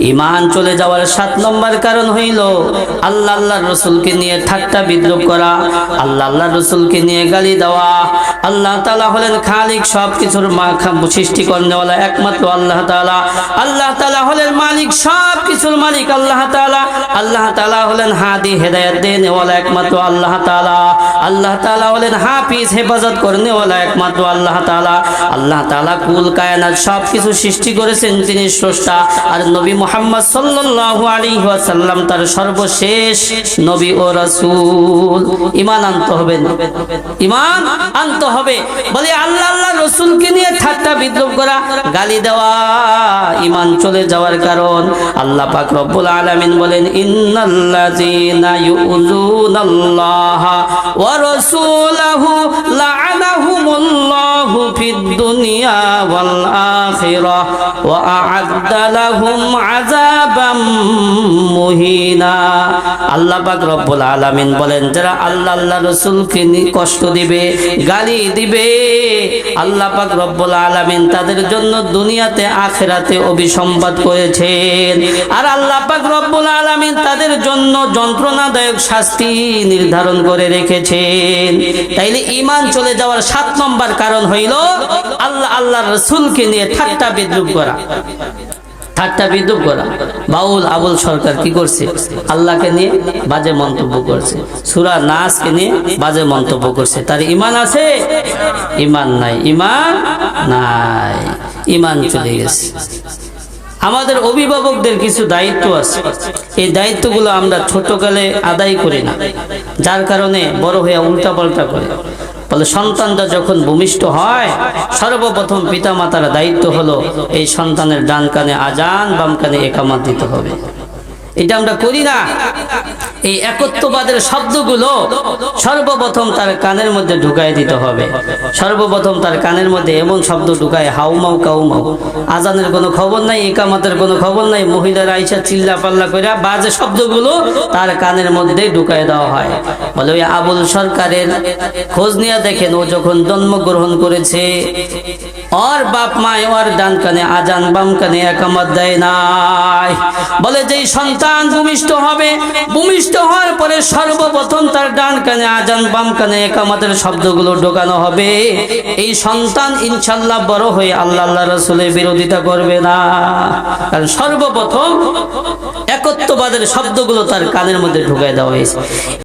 ইমান চলে যাওয়ার সাত নম্বর কারণ হইল আল্লাহ আল্লাহ রসুলকে নিয়ে ঠাট্টা বিদ্রুপ করা, আল্লাহ আল্লাহ রসুলকে নিয়ে গালি দেওয়া। আল্লাহ তালা হলেন খালিক সব কিছুর সৃষ্টি করেওয়ালা একমাত্র আল্লাহ তালা আল্লাহ তালা হলেন মালিক সব কিছুর মালিক আল্লাহ তালা আল্লাহ তালা হলেন হাদি, হেদায়ত দেনেওয়ালা একমাত্র আল্লাহ তালা আল্লাহ তালা হলেন হাফিজ, হেফাজত করনেওয়ালা একমাত্র আল্লাহ তালা আল্লাহ তালা কুল, কায়নাত সব কিছু সৃষ্টি করেছেন তিনি স্রষ্টা। আর নবী মোহাম্মদ সাল্লাল্লাহু আলাইহি ওয়াসাল্লাম তার সর্বশেষ নবী ও রাসূল। ঈমান আনতে হবে। ঈমান আনতে হবে। বলে আল্লাহ আল্লাহ রসুলকে নিয়ে ঠাট্টা বিদ্রোহ করা, গালি দেওয়া ইমান চলে যাওয়ার কারণ আল্লাহ পাক রব্বুল আলামিন বলেন, ইন্নাল্লাযীনা ইউযুনাল্লাহা ওয়া রাসূলাহু লা'আনাহুমুল্লাহু। ফিদ দুনিয়া ওয়াল আখিরাহ ওয়া আ'আদ্দা লাহুম আযাবাম আল্লাহ পাক রব্বুল আলামিন বলেন, যারা আল্লাহ আল্লাহ রাসূলকে কষ্ট দিবে, গালি দিবে আল্লাহ পাক রব্বুল আলামিন তাদের জন্য দুনিয়াতে আখেরাতে অভিসম্পাদ করেছেন। আর আল্লাহ পাক রব্বুল আলামিন তাদের জন্য যন্ত্রণাদায়ক শাস্তি নির্ধারণ করে রেখেছেন। তাইলে ইমান চলে যাওয়ার সাত নম্বর কারণ হইল আল্লাহ আল্লাহ রসুলকে নিয়ে ঠাট্টা বিদ্রুপ করা। ঠাট্টা বিদ্রুপ করা। বাউল আবুল সরকার কি করছে? আল্লাহকে নিয়ে বাজে মন্তব্য করছে। সুরা নাচকে নিয়ে বাজে মন্তব্য করছে। তার ইমান আছে? ইমান নাই। ইমান নাই। ইমান চলে গেছে। আমাদের অভিভাবকদের কিছু দায়িত্ব আছে। এই দায়িত্বগুলো আমরা ছোটকালে আদায় করি না। যার কারণে বড় হয়ে উল্টা উল্টাপাল্টা করে। বলে সন্তানটা যখন ভূমিষ্ঠ হয়, সর্বপ্রথম পিতা মাতার দায়িত্ব হলো এই সন্তানের ডান কানে আজান, বাম কানে একামাত দিতে হবে। এটা আমরা করি না। এই একত্ববাদের শব্দগুলো সর্বপ্রথম তার কানের মধ্যে ঢুকাই দিতে হবে। সর্বপ্রথম তার কানের মধ্যে এমন শব্দ ঢুকায় হাউমাউ কাউমাউ আজানের কোনো খবর নাই, একামাতের কোনো খবর নাই, মহিলারা আইসা চিল্লা পাল্লা করে বাজে শব্দগুলো তার কানের মধ্যে ঢুকাই দেওয়া হয়। বলে ওই আবুল সরকারের খোঁজ নিয়ে দেখেন, ও যখন জন্মগ্রহণ করেছে, ওর বাপ মায় ওর ডান কানে আজান, বাম কানে একামত দেয় নাই। বলে যেই সন্তান ভূমিষ্ঠ হবে ভূমিষ্ঠ হওয়ার পরে সর্বপ্রথম তার ডান কানে আজান, বাম কানে একামতের শব্দগুলো ঢোকানো হবে। এই সন্তান ইনশাল্লাহ বড় হয়ে আল্লাহ আল্লাহ রসুলের বিরোধিতা করবে না। কারণ সর্বপ্রথম একত্ববাদের শব্দগুলো তার কানের মধ্যে ঢুকাই দেওয়া হয়েছে।